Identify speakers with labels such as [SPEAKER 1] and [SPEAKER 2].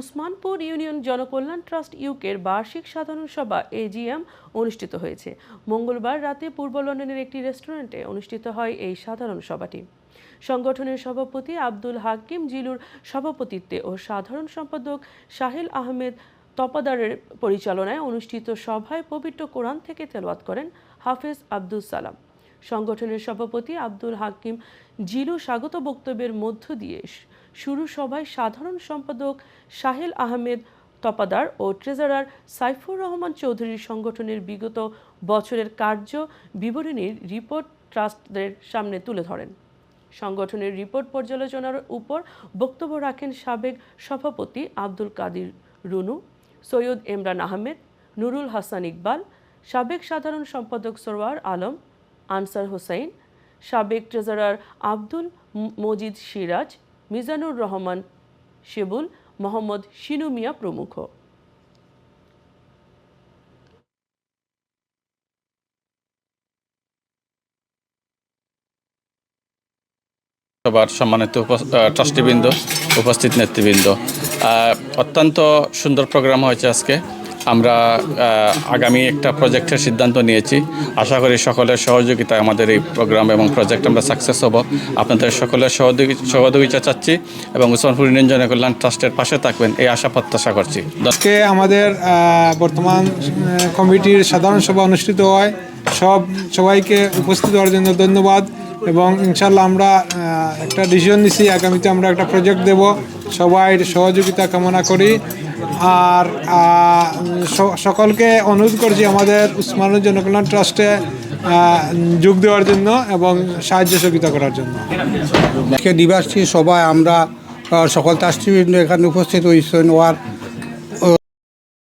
[SPEAKER 1] Usmanpur union Janakalyan trust ইউকের বার্ষিক সাধারণ সভা, এজিএম, অনুষ্ঠিত হয়েছে। মঙ্গলবার রাতে পূর্ব লন্ডনের একটি রেস্টুরেন্টে অনুষ্ঠিত হয় এই সাধারণ সভাটি। সংগঠনের সভাপতি আব্দুল হাকিম জিলুর সভাপতিত্বে ও সাধারণ সম্পাদক সাহিল আহমেদ তপাদারের পরিচালনায় অনুষ্ঠিত সভায় পবিত্র কোরআন থেকে তেলাওয়াত করেন হাফেজ আব্দুল সালাম। সংগঠনের সভাপতি আব্দুল হাকিম জিলু স্বাগত বক্তব্যের মধ্য দিয়ে শুরু সভায় সাধারণ সম্পাদক সাহেল আহমেদ, তপাদার ও ট্রেজারার সাইফুর রহমান চৌধুরীর সংগঠনের বিগত বছরের কার্য বিবরণীর রিপোর্ট ট্রাস্টদের সামনে তুলে ধরেন। সংগঠনের রিপোর্ট পর্যালোচনার উপর বক্তব্য রাখেন সাবেক সভাপতি আব্দুল কাদির রুনু, সৈয়দ এমরান আহমেদ, নুরুল হাসান ইকবাল, সাবেক সাধারণ সম্পাদক সরওয়ার আলম, আনসার হোসাইন সাবেক ট্রেজারার আব্দুল মজিদ সিরাজ মিজানুর রহমান, শিবুল মোহাম্মদ শিনু মিয়া প্রমুখ।
[SPEAKER 2] সবার সম্মানিত ট্রাস্টিবৃন্দ, উপস্থিত নেতৃবৃন্দ। অত্যন্ত সুন্দর প্রোগ্রাম হয়েছে আজকে। আমরা আগামী একটা প্রজেক্টের সিদ্ধান্ত নিয়েছি। আশা করি সকলের সহযোগিতায় আমাদের এই প্রোগ্রাম এবং প্রজেক্ট আমরা সাকসেস হব। আপনাদের সকলের সহযোগি, সহযোগিতা চাচ্ছি এবং উসমানপুর ইউনিয়ন জনকল্যাণ ট্রাস্টের পাশে থাকবেন এই আশা প্রত্যাশা করছি।
[SPEAKER 3] আজকে আমাদের বর্তমান কমিটির সাধারণ সভা অনুষ্ঠিত হয়। সব, সবাইকে উপস্থিত হওয়ার জন্য ধন্যবাদ এবং ইনশাল্লাহ আমরা একটা ডিসিশন নিছি। আগামীতে আমরা একটা প্রজেক্ট দেব। সবাই সহযোগিতা কামনা করি। আর সকলকে অনুরোধ করছি আমাদের উসমানুর জনকল্যাণ ট্রাস্টে যোগ দেওয়ার জন্য এবং সাহায্য সহযোগিতা করার জন্য।
[SPEAKER 4] আজকে দিবাসী সবাই আমরা সকল ট্রাস্টিবৃন্দ এখানে উপস্থিত হয়েছেন। ওয়ার